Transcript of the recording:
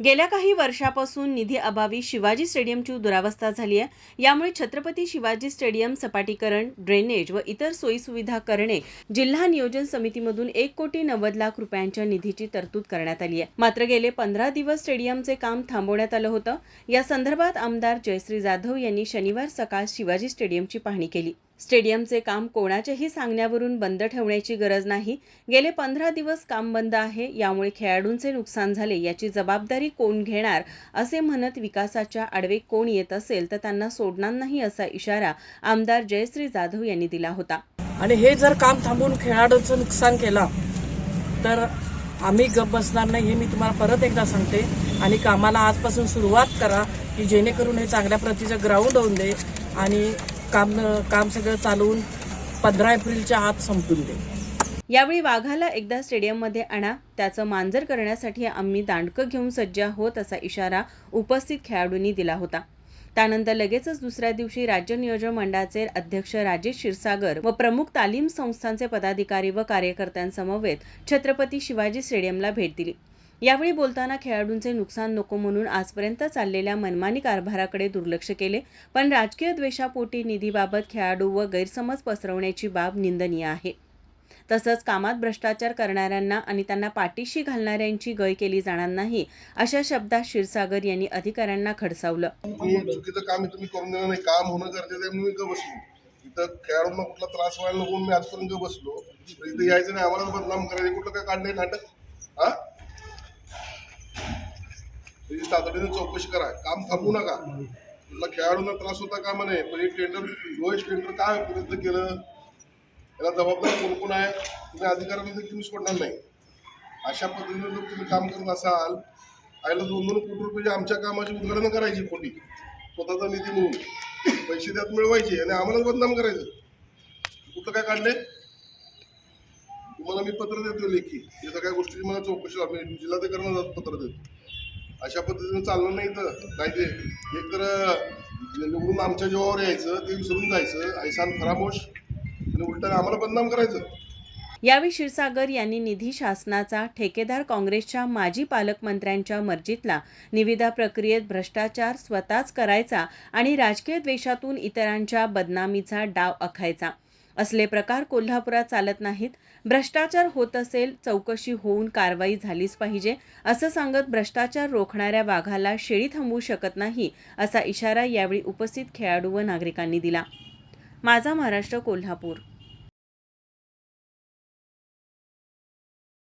गेल्या काही वर्षापासून निधी अभावी शिवाजी स्टेडियमची दुरावस्था झाली आहे. यामुळे छत्रपती शिवाजी स्टेडियम सपाटीकरण ड्रेनेज व इतर सोयीसुविधा करणे जिल्हा नियोजन समितीमधून एक कोटी नव्वद लाख रुपयांच्या निधीची तरतूद करण्यात आली आहे. मात्र गेले पंधरा दिवस स्टेडियमचे काम थांबवण्यात आलं होतं. या संदर्भात आमदार जयश्री जाधव यांनी शनिवार सकाळ शिवाजी स्टेडियमची पाहणी केली. स्टेडियमचे काम कोणाच्याही सांगण्यावरून बंद ठेवण्याची गरज नाही. गेले पंधरा दिवस काम बंद आहे यामुळे खेळाडूंचे नुकसान झाले याची जबाबदारी कोण घेणार असे म्हणत विकासाच्या आडवे कोण येत असेल तर त्यांना सोडणार नाही असा इशारा आमदार जयश्री जाधव यांनी दिला होता. आणि हे जर काम थांबून खेळाडूचं नुकसान केलं तर आम्ही गप बसणार नाही हे मी तुम्हाला परत एकदा सांगते. आणि कामाला आजपासून सुरुवात करा की जेणेकरून हे चांगल्या प्रतीचं ग्राउंड होऊन दे. आणि काम काम सगळं चालवून पंधरा एप्रिलच्या आत संपून देईल यावेळी वाघाला एकदा स्टेडियममध्ये आणा त्याचं मांजर करण्यासाठी आम्ही दांडकं घेऊन सज्ज आहोत असा इशारा उपस्थित खेळाडूंनी दिला होता. त्यानंतर लगेचच दुसऱ्या दिवशी राज्य नियोजन मंडळाचे अध्यक्ष राजेश क्षीरसागर व प्रमुख तालीम संस्थांचे पदाधिकारी व कार्यकर्त्यांसमवेत छत्रपती शिवाजी स्टेडियमला भेट दिली. यावेळी बोलताना खेळाडूंचे नुकसान नको म्हणून आजपर्यंत चाललेल्या मनमानी कारभाराकडे दुर्लक्ष केले पण राजकीय द्वेषापोटी निधीबाबत खेळाडू व गैरसमज पसरवण्याची बाब निंदनीय आहे. तसंच कामात भ्रष्टाचार करणाऱ्यांना आणि त्यांना पाठीशी घालणाऱ्यांची गय केली जाणार नाही अशा शब्दात क्षीरसागर यांनी अधिकाऱ्यांना खडसावलं. चुकीचं काम तुम्ही करून देणार नाही. काम होणं गरजेचं आहे मी बसलो. इथं खेळाडूंना कुठला त्रास व्हायला नको मी आजपर्यंत बसलो. तर इथं यायचं नाही. आम्हाला बदनाम करायचं कुठलं काय काढलंय नाटक? हा? त्याची तातडीने चौकशी करा. काम थांबवू नका. तुला खेळाडूंना त्रास होता कामा नये पण हे टेंडर लोएस्ट टेंडर काय रद्द केलं? याला जबाबदार कोण कोण आहे? तुम्ही अधिकाऱ्यांना तुम्ही सोडणार नाही. अशा पद्धतीने जर तुम्ही काम करत असाल आईला दोन दोन कोटी रुपये आमच्या कामाची उद्घाटनं करायची खोटी स्वतःचा निधी म्हणून. पैसे त्यात मिळवायचे आणि आम्हाला बदनाम करायचं. कुठं काय काढले? तुम्हाला मी पत्र देतो लेखी. या सगळ्या गोष्टीची मला चौकशी जिल्हाधिकाऱ्यांना पत्र देतो. अशा पद्धतीनं चाललं नाही तर नाही एकतर निवडून आमच्या जीवावर यायचं ते विसरून जायचं ऐसान फरामोश आणि उलटा आम्हाला बदनाम करायचं. यावेळी क्षीरसागर यांनी निधी शासनाचा ठेकेदार काँग्रेसच्या माजी पालकमंत्र्यांच्या मर्जीतला निविदा प्रक्रियेत भ्रष्टाचार स्वतःच करायचा आणि राजकीय द्वेषातून इतरांच्या बदनामीचा डाव आखायचा. असले प्रकार कोल्हापुरात चालत नाहीत. भ्रष्टाचार होत असेल चौकशी होऊन कारवाई झालीच पाहिजे असं सांगत भ्रष्टाचार रोखणाऱ्या वाघाला शेळी थांबवू शकत नाही असा इशारा यावेळी उपस्थित खेळाडू व नागरिकांनी दिला. माझा महाराष्ट्र कोल्हापूर.